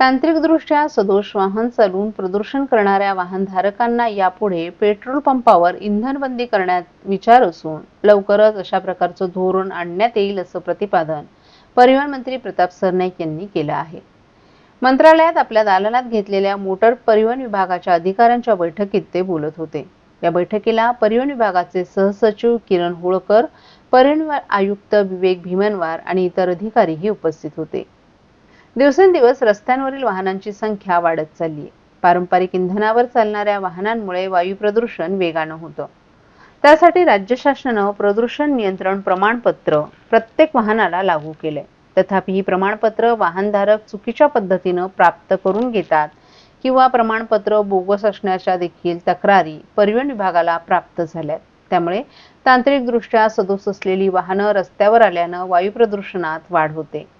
तांत्रिकदृष्ट्या सदोष वाहन चालवून प्रदूषण करणाऱ्या वाहनधारकांना यापुढे पेट्रोल पंपावर इंधनबंदी करण्यात विचार असून लवकरच अशा प्रकारचं धोरण आणण्यात येईल असं प्रतिपादन परिवहन मंत्री प्रताप सरनाईक यांनी केलं आहे. मंत्रालयात आपल्या दालनात घेतलेल्या मोटर परिवहन विभागाच्या अधिकाऱ्यांच्या बैठकीत ते बोलत होते. या बैठकीला परिवहन विभागाचे सहसचिव किरण होळकर परिवहन आयुक्त विवेक भीमनवार आणि इतर अधिकारीही उपस्थित होते. दिवसेंदिवस रस्त्यांवरील वाहनांची संख्या वाढत चालली आहे. पारंपरिक इंधनावर चालणाऱ्या वाहनांमुळे वायू प्रदूषण वेगानं होतं. त्यासाठी राज्य शासनानं प्रदूषण नियंत्रण प्रमाणपत्र प्रत्येक वाहनाला लागू केलंय. तथापि ही प्रमाणपत्र वाहनधारक चुकीच्या पद्धतीनं प्राप्त करून घेतात किंवा प्रमाणपत्र बोगस असण्याच्या देखील तक्रारी परिवहन विभागाला प्राप्त झाल्यात. त्यामुळे तांत्रिकदृष्ट्या सदोष असलेली वाहनं रस्त्यावर आल्यानं वायू प्रदूषणात वाढ होते.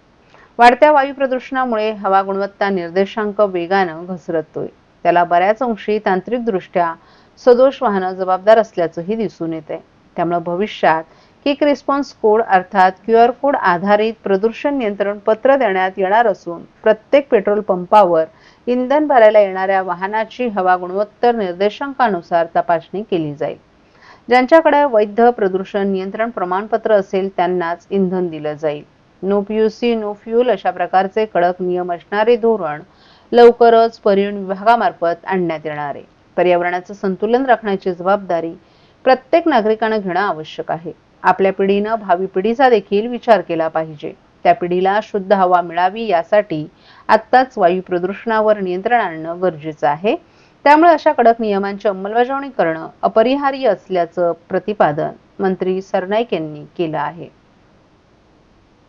वाढत्या वायू प्रदूषणामुळे हवा गुणवत्ता निर्देशांक वेगानं घसरतोय. त्याला बऱ्याच अंशी तांत्रिकदृष्ट्या सदोष वाहनं जबाबदार असल्याचंही दिसून येत आहे त्यामुळे भविष्यात किक रिस्पॉन्स कोड अर्थात क्यू आर कोड आधारित प्रदूषण नियंत्रण पत्र देण्यात येणार असून प्रत्येक पेट्रोल पंपावर इंधन भरायला येणाऱ्या वाहनाची हवा गुणवत्तर निर्देशांकानुसार तपासणी केली जाईल. ज्यांच्याकडे वैध प्रदूषण नियंत्रण प्रमाणपत्र असेल त्यांनाच इंधन दिलं जाईल. नो पीयूसी नो फ्युल अशा प्रकारचे कडक नियम असणारे धोरण लवकरच परिवहन विभागामार्फत आणण्यात येणार आहे. पर्यावरणाचं संतुलन राखण्याची जबाबदारी प्रत्येक नागरिकानं घेणं आवश्यक आहे. आपल्या पिढीनं भावी पिढीचा देखील विचार केला पाहिजे. त्या पिढीला शुद्ध हवा मिळावी यासाठी आत्ताच वायू प्रदूषणावर नियंत्रण आणणं गरजेचं आहे. त्यामुळे अशा कडक नियमांची अंमलबजावणी करणं अपरिहार्य असल्याचं प्रतिपादन मंत्री सरनाईक यांनी केलं आहे.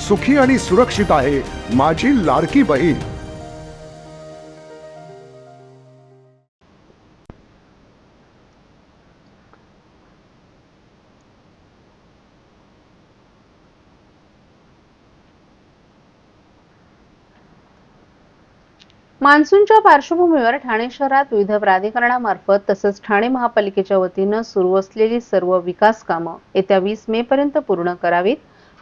सुखी आणि सुरक्षित आहे माझी लाडकी बहीण. मान्सूनच्या पार्श्वभूमीवर ठाणे शहरात विविध प्राधिकरणामार्फत तसंच ठाणे महापालिकेच्या वतीनं सुरू असलेली सर्व विकास कामं येत्या वीस मे पर्यंत पूर्ण करावीत.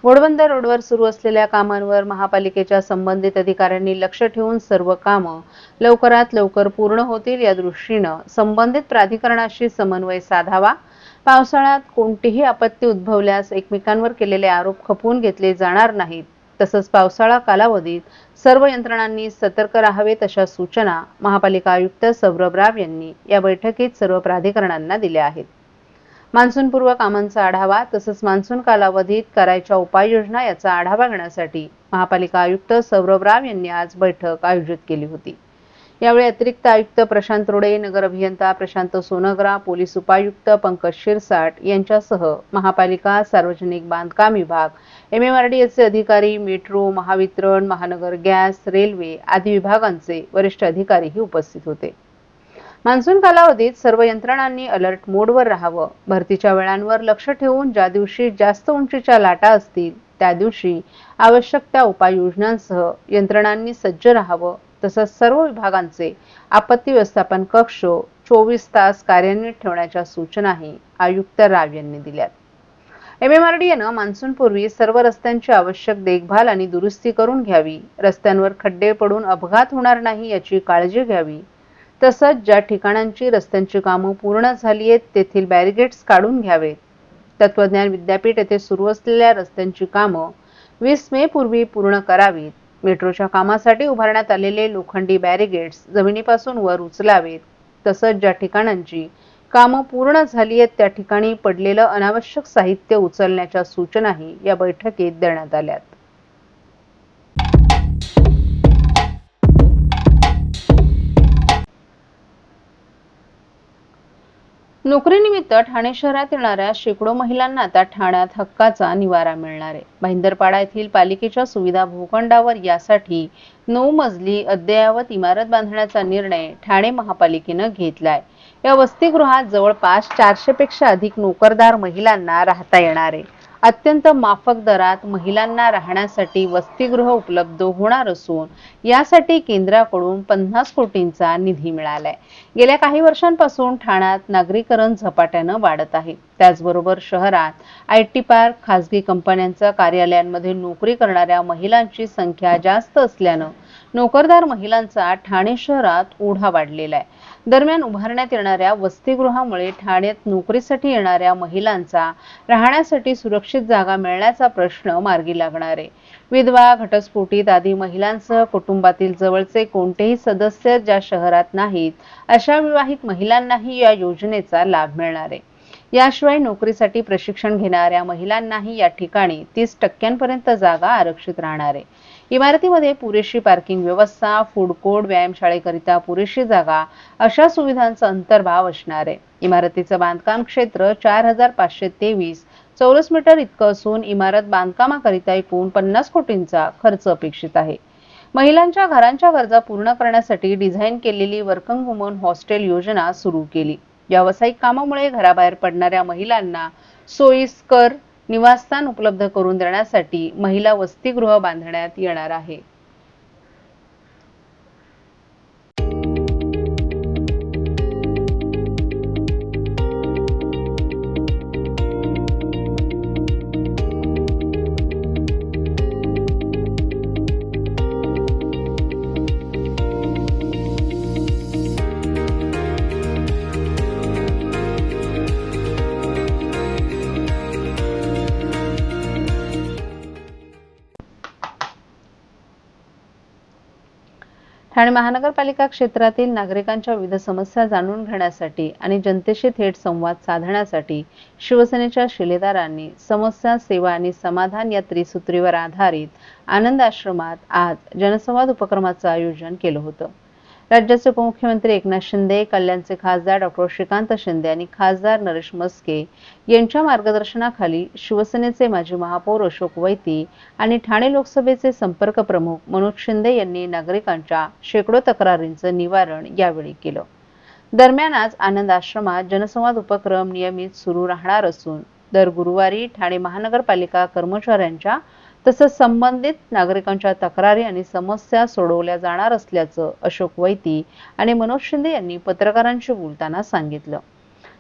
घोडबंदर रोडवर सुरू असलेल्या कामांवर महापालिकेच्या संबंधित अधिकाऱ्यांनी लक्ष ठेवून सर्व कामं लवकरात लवकर पूर्ण होतील या दृष्टीनं संबंधित प्राधिकरणाशी समन्वय साधावा. पावसाळ्यात कोणतीही आपत्ती उद्भवल्यास एकमेकांवर केलेले आरोप खपवून घेतले जाणार नाहीत. तसंच पावसाळा कालावधीत सर्व यंत्रणांनी सतर्क राहावेत अशा सूचना महापालिका आयुक्त सौरभ राव यांनी या बैठकीत सर्व प्राधिकरणांना दिल्या आहेत. मान्सूनपूर्व कामांचा आढावा तसंच मान्सून कालावधीत करायच्या उपाययोजना याचा आढावा घेण्यासाठी महापालिका आयुक्त सौरभ राव यांनी आज बैठक आयोजित केली होती. यावेळी अतिरिक्त आयुक्त प्रशांत रोडे नगर अभियंता प्रशांत सोनग्रा पोलीस उपायुक्त पंकज शिरसाट यांच्यासह महापालिका सार्वजनिक बांधकाम विभाग एम एम आर डी एसचे अधिकारी मेट्रो महावितरण महानगर गॅस रेल्वे आदी विभागांचे वरिष्ठ अधिकारीही उपस्थित होते. मान्सून कालावधीत सर्व यंत्रणांनी अलर्ट मोडवर राहावं. भरतीच्या वेळांवर लक्ष ठेवून ज्या दिवशी जास्त उंचीच्या लाटा असतील त्या दिवशी आवश्यक त्या उपाययोजनांसह यंत्रणांनी सज्ज राहावं. तसंच सर्व विभागांचे आपत्ती व्यवस्थापन कक्ष चोवीस तास कार्यान्वित ठेवण्याच्या सूचनाही आयुक्त राव यांनी दिल्यात. एमएमआरडीएनं मान्सूनपूर्वी सर्व रस्त्यांची आवश्यक देखभाल आणि दुरुस्ती करून घ्यावी. रस्त्यांवर खड्डे पडून अपघात होणार नाही याची काळजी घ्यावी. तसंच ज्या ठिकाणांची रस्त्यांची कामं पूर्ण झाली आहेत तेथील बॅरिगेट्स काढून घ्यावेत. तत्वज्ञान विद्यापीठ येथे सुरू असलेल्या रस्त्यांची कामं वीस मे पूर्वी पूर्ण करावीत. मेट्रोच्या कामासाठी उभारण्यात आलेले लोखंडी बॅरिगेट्स जमिनीपासून वर उचलावेत. तसंच ज्या ठिकाणांची कामं पूर्ण झाली आहेत त्या ठिकाणी पडलेलं अनावश्यक साहित्य उचलण्याच्या सूचनाही या बैठकीत देण्यात आल्यात. नोकरीनिमित्त ठाणे शहरात येणाऱ्या शेकडो महिलांना आता ठाण्यात हक्काचा निवारा मिळणार आहे. भाईंदरपाडा येथील पालिकेच्या सुविधा भूखंडावर यासाठी नऊ मजली अद्ययावत इमारत बांधण्याचा निर्णय ठाणे महापालिकेनं घेतलाय. या वसतिगृहात जवळपास चारशे पेक्षा अधिक नोकरदार महिलांना राहता येणार आहे. अत्यंत माफक दरात महिलांना राहण्यासाठी वसतिगृह उपलब्ध होणार असून यासाठी केंद्राकडून पन्नास कोटींचा निधी मिळालाय. गेल्या काही वर्षांपासून ठाण्यात नागरीकरण झपाट्यानं वाढत आहे. त्याचबरोबर शहरात आय टी पार्क खासगी कंपन्यांच्या कार्यालयांमध्ये नोकरी करणाऱ्या महिलांची संख्या जास्त असल्यानं नोकरदार महिलांचा ठाणे शहरात ओढा वाढलेला आहे. दरम्यान उभारण्यात येणाऱ्या वसतिगृहामुळे ठाण्यात नोकरीसाठी येणाऱ्या महिलांचा राहण्यासाठी सुरक्षित जागा मिळण्याचा प्रश्न मार्गी लागणार आहे. विधवा घटस्फोटित आदी महिलांसह कुटुंबातील जवळचे कोणतेही सदस्य ज्या शहरात नाहीत अशा विवाहित महिलांनाही या योजनेचा लाभ मिळणार आहे. याशिवाय नोकरीसाठी प्रशिक्षण घेणाऱ्या महिलांनाही या ठिकाणी तीस टक्क्यांपर्यंत जागा आरक्षित राहणार आहे. इमारतीमध्ये पुरेशी पार्किंग व्यवस्था फूड कोर्ट व्यायामशाळेकरिता पुरेशी जागा अशा सुविधांचा अंतर्भाव असणार आहे. इमारतीचं बांधकाम क्षेत्र चार हजार पाचशे तेवीस चौरस मीटर इतकं असून इमारत बांधकामाकरिता एकूण पन्नास कोटींचा खर्च अपेक्षित आहे. महिलांच्या घरांच्या गरजा पूर्ण करण्यासाठी डिझाईन केलेली वर्कंग वुमन हॉस्टेल योजना सुरू केली. व्यावसायिक कामामुळे घराबाहेर पडणाऱ्या महिलांना सोयीस्कर निवासस्थान उपलब्ध करून देण्यासाठी महिला वसतिगृह बांधण्यात येणार आहे. ठाणे महानगरपालिका क्षेत्रातील नागरिकांच्या विविध समस्या जाणून घेण्यासाठी आणि जनतेशी थेट संवाद साधण्यासाठी शिवसेनेच्या शिलेदारांनी समस्या सेवा आणि समाधान या त्रिसूत्रीवर आधारित आनंद आश्रमात आज जनसंवाद उपक्रमाचं आयोजन केलं होतं. राज्याचे उपमुख्यमंत्री एकनाथ शिंदे कल्याणचे खासदार डॉक्टर श्रीकांत शिंदे आणि खासदार नरेश मस्के यांच्या मार्गदर्शनाखाली शिवसेनेचे माजी महापौर अशोक वैती आणि ठाणे लोकसभेचे संपर्क प्रमुख मनोज शिंदे यांनी नागरिकांच्या शेकडो तक्रारींचं निवारण यावेळी केलं. दरम्यान आज आनंद आश्रमात जनसंवाद उपक्रम नियमित सुरू राहणार असून दर गुरुवारी ठाणे महानगरपालिका कर्मचाऱ्यांच्या तसंच संबंधित नागरिकांच्या तक्रारी आणि समस्या सोडवल्या जाणार असल्याचं अशोक वैती आणि मनोज शिंदे यांनी पत्रकारांशी बोलताना सांगितलं.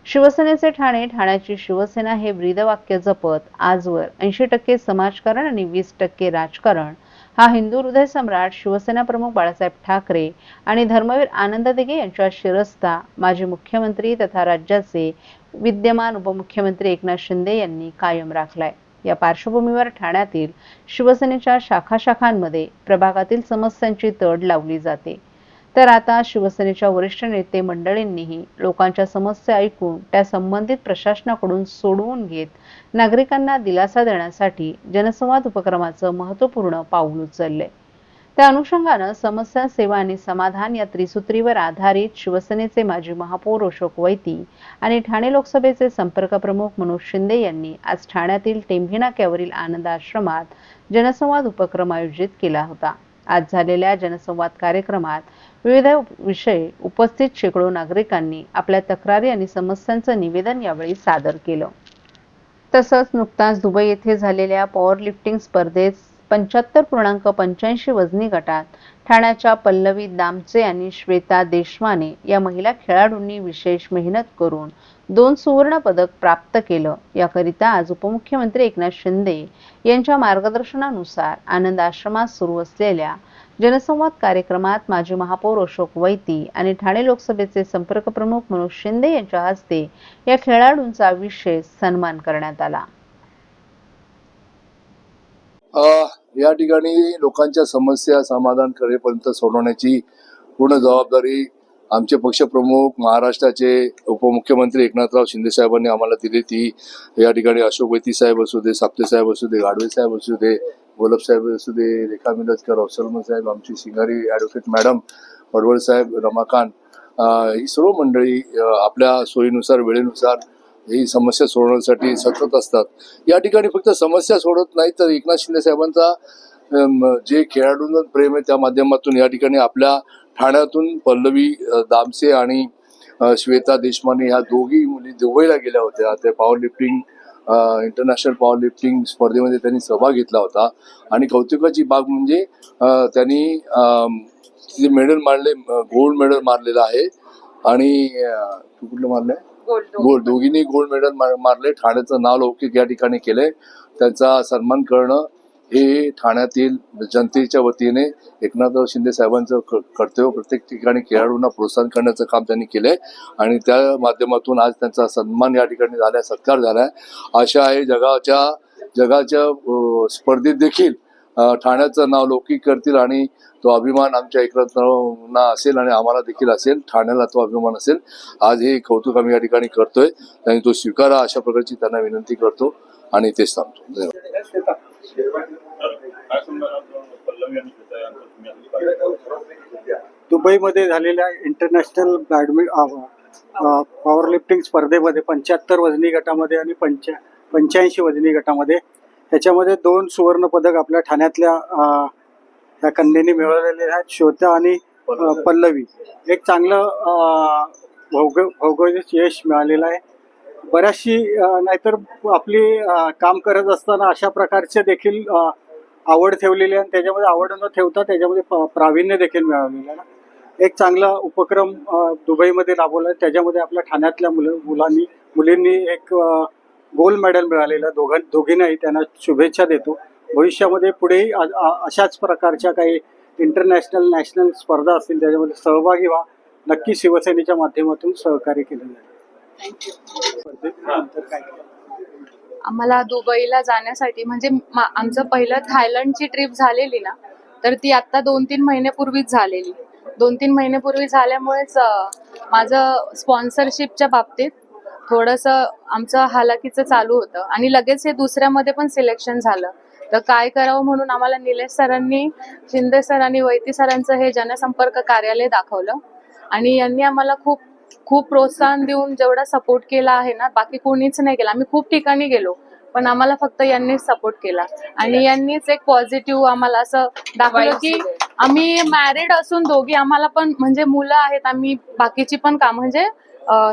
शिवसेनेचे ठाणे ठाण्याची शिवसेना हे ब्रीदवाक्य जपत आजवर ऐंशी टक्के समाजकारण आणि वीस टक्के राजकारण हा हिंदू हृदय सम्राट शिवसेना प्रमुख बाळासाहेब ठाकरे आणि धर्मवीर आनंद दिघे यांच्या शिरस्ता माजी मुख्यमंत्री तथा राज्याचे विद्यमान उपमुख्यमंत्री एकनाथ शिंदे यांनी कायम राखलाय. या पार्श्वभूमीवर ठाण्यातील शिवसेनेच्या शाखा शाखांमध्ये प्रभागातील समस्यांची तड लावली जाते. तर आता शिवसेनेच्या वरिष्ठ नेते मंडळींनीही लोकांच्या समस्या ऐकून त्या संबंधित प्रशासनाकडून सोडवून घेत नागरिकांना दिलासा देण्यासाठी जनसंवाद उपक्रमाचं महत्त्वपूर्ण पाऊल उचलले त्या अनुषंगानं समस्या सेवा आणि समाधान या त्रिसूत्रीवर आधारित शिवसेनेचे माजी महापौर अशोक वैती आणि ठाणे लोकसभेचे संपर्क प्रमुख मनोज शिंदे यांनी आज ठाण्यातील टेंभिणाक्यावरील आनंद आश्रमात जनसंवाद उपक्रम आयोजित केला होता. आज झालेल्या जनसंवाद कार्यक्रमात विविध विषय उपस्थित शेकडो नागरिकांनी आपल्या तक्रारी आणि समस्यांचं निवेदन यावेळी सादर केलं. तसंच नुकताच दुबई येथे झालेल्या पॉवर लिफ्टिंग स्पर्धेत पंच्याहत्तर पूर्णांक पंच्याऐंशी वजनी गटात ठाण्याच्या पल्लवी दामचे आणि श्वेता देशमाने या महिला खेळाडूंनी विशेष मेहनत करून दोन सुवर्ण पदक प्राप्त केलं. याकरिता आज उपमुख्यमंत्री एकनाथ शिंदे यांच्या मार्गदर्शनानुसार आनंद आश्रमात सुरू असलेल्या जनसंवाद कार्यक्रमात माजी महापौर अशोक वैती आणि ठाणे लोकसभेचे संपर्क प्रमुख मनोज शिंदे यांच्या हस्ते या खेळाडूंचा विशेष सन्मान करण्यात आला. या ठिकाणी लोकांच्या समस्या समाधान करेपर्यंत सोडवण्याची पूर्ण जबाबदारी आमचे पक्षप्रमुख महाराष्ट्राचे उपमुख्यमंत्री एकनाथराव शिंदे साहेबांनी आम्हाला दिली. ती या ठिकाणी अशोक वैती साहेब असू दे साप्ते साहेब असू दे गाडवे साहेब असू दे गोलब साहेब असू दे रेखा मिलजकर अवसलमन साहेब आमची शिंगारी ॲडव्होकेट मॅडम पडवळ साहेब रमाकांत ही सर्व मंडळी आपल्या सोयीनुसार वेळेनुसार ही समस्या सोडवण्यासाठी सतत असतात. या ठिकाणी फक्त समस्या सोडत नाही तर एकनाथ शिंदे साहेबांचा जे खेळाडूंवर प्रेम आहे त्या माध्यमातून या ठिकाणी आपल्या ठाण्यातून पल्लवी दामसे आणि श्वेता देशमाने ह्या दोघी मुली दुबईला गेल्या होत्या. त्या power lifting international power lifting स्पर्धेमध्ये त्यांनी सहभाग घेतला होता. आणि कौतुकाची बाब म्हणजे त्यांनी तिथे मेडल मारले गोल्ड मेडल मारलेलं आहे. आणि तू कुठलं मारलंय? गोल्ड दोघींनी गोल्ड मेडल मार- मारले. ठाण्याचं नाव लौकिक या ठिकाणी केलंय. त्यांचा सन्मान करणं हे ठाण्यातील जनतेच्या वतीने एकनाथराव शिंदे साहेबांचं कर्तव्य. प्रत्येक ठिकाणी खेळाडूंना प्रोत्साहन करण्याचं काम त्यांनी केलंय. आणि त्या माध्यमातून आज त्यांचा सन्मान या ठिकाणी झालाय सत्कार झालाय. अशा आहे जगाच्या जगाच्या स्पर्धेत देखील ठाण्याचं नाव लौकिक करतील आणि तो अभिमान आमच्या एकनाथरावांना असेल आणि आम्हाला देखील असेल. ठाण्याला तो अभिमान असेल. आज हे कौतुक आम्ही या ठिकाणी करतोय. आणि तो स्वीकारा अशा प्रकारची त्यांना विनंती करतो आणि तेच थांबतो धन्यवाद. दुबईमध्ये झालेल्या इंटरनॅशनल बॅडमिंटन पॉवर लिफ्टिंग स्पर्धेमध्ये पंच्याहत्तर वजनी गटामध्ये आणि पंच्या पंच्याऐंशी वजनी गटामध्ये त्याच्यामध्ये दोन सुवर्ण पदक आपल्या ठाण्यातल्या अ, या कन्येने मिळवलेले आहेत श्वेता आणि पल्लवी. एक चांगलं भौग भौगोलिक यश मिळालेलं आहे. बऱ्याचशी नाहीतर आपली काम करत असताना अशा प्रकारचे देखील आवड ठेवलेली आहे आणि त्याच्यामध्ये आवड न ठेवता त्याच्यामध्ये प्रावीण्य देखील मिळवलेलं आहे एक चांगला उपक्रम दुबईमध्ये राबवला आहे. त्याच्यामध्ये आपल्या ठाण्यातल्या मुलं मुलांनी मुलींनी एक गोल्ड मेडल मिळालेलं. दोघां दोघींनाही त्यांना शुभेच्छा देतो. भविष्यामध्ये पुढेही अशाच प्रकारच्या काही इंटरनॅशनल नॅशनल स्पर्धा असतील त्याच्यामध्ये सहभागी व्हा. नक्की शिवसेनेच्या माध्यमातून सहकार्य केलं जाईल. आम्हाला दुबईला जाण्यासाठी म्हणजे आमचं पहिलं थायलंडची ट्रिप झालेली ना तर ती आत्ता दोन तीन महिन्यापूर्वीच झालेली. दोन तीन महिन्यापूर्वी झाल्यामुळेच माझं स्पॉन्सरशिपच्या बाबतीत थोडंसं आमचं हालाकीचं चालू होतं. आणि लगेच हे दुसऱ्यामध्ये पण सिलेक्शन झालं. तर काय करावं म्हणून आम्हाला निलेश सरांनी शिंदे सर आणि वैती सरांचं हे जनसंपर्क कार्यालय दाखवलं. आणि यांनी आम्हाला खूप खूप प्रोत्साहन देऊन जेवढा सपोर्ट केला आहे ना बाकी कोणीच नाही केला. आम्ही खूप ठिकाणी गेलो पण आम्हाला फक्त यांनीच सपोर्ट केला. आणि यांनीच एक पॉझिटिव्ह आम्हाला असं दाखवलं की आम्ही मॅरिड असून दोघी आम्हाला पण म्हणजे मुलं आहेत आम्ही बाकीची पण काम म्हणजे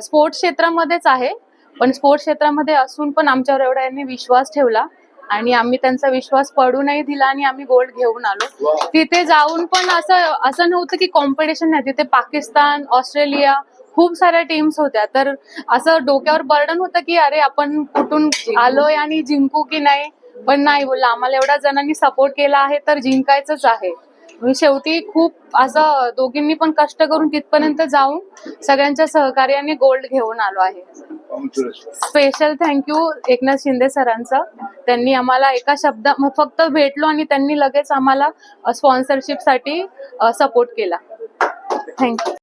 स्पोर्ट्स क्षेत्रामध्येच आहे. पण स्पोर्ट्स क्षेत्रामध्ये असून पण आमच्यावर एवढा यांनी विश्वास ठेवला. आणि आम्ही त्यांचा विश्वास पडूनही दिला आणि आम्ही गोल्ड घेऊन आलो. तिथे जाऊन पण असं असं नव्हतं की कॉम्पिटिशन नाही. तिथे पाकिस्तान ऑस्ट्रेलिया खूप साऱ्या टीम्स होत्या. तर असं डोक्यावर बर्डन होतं की अरे आपण कुठून आलोय आणि जिंकू की नाही? पण नाही बोलला. आम्हाला एवढ्या जणांनी सपोर्ट केला आहे तर जिंकायचंच आहे. शेवटी खूप असं दोघींनी पण कष्ट करून तिथपर्यंत जाऊन सगळ्यांच्या सहकार्याने गोल्ड घेऊन आलो आहे. स्पेशल थँक्यू एकनाथ शिंदे सरांचं. त्यांनी आम्हाला एका शब्दा फक्त भेटलो आणि त्यांनी लगेच आम्हाला स्पॉन्सरशिपसाठी सपोर्ट केला. थँक्यू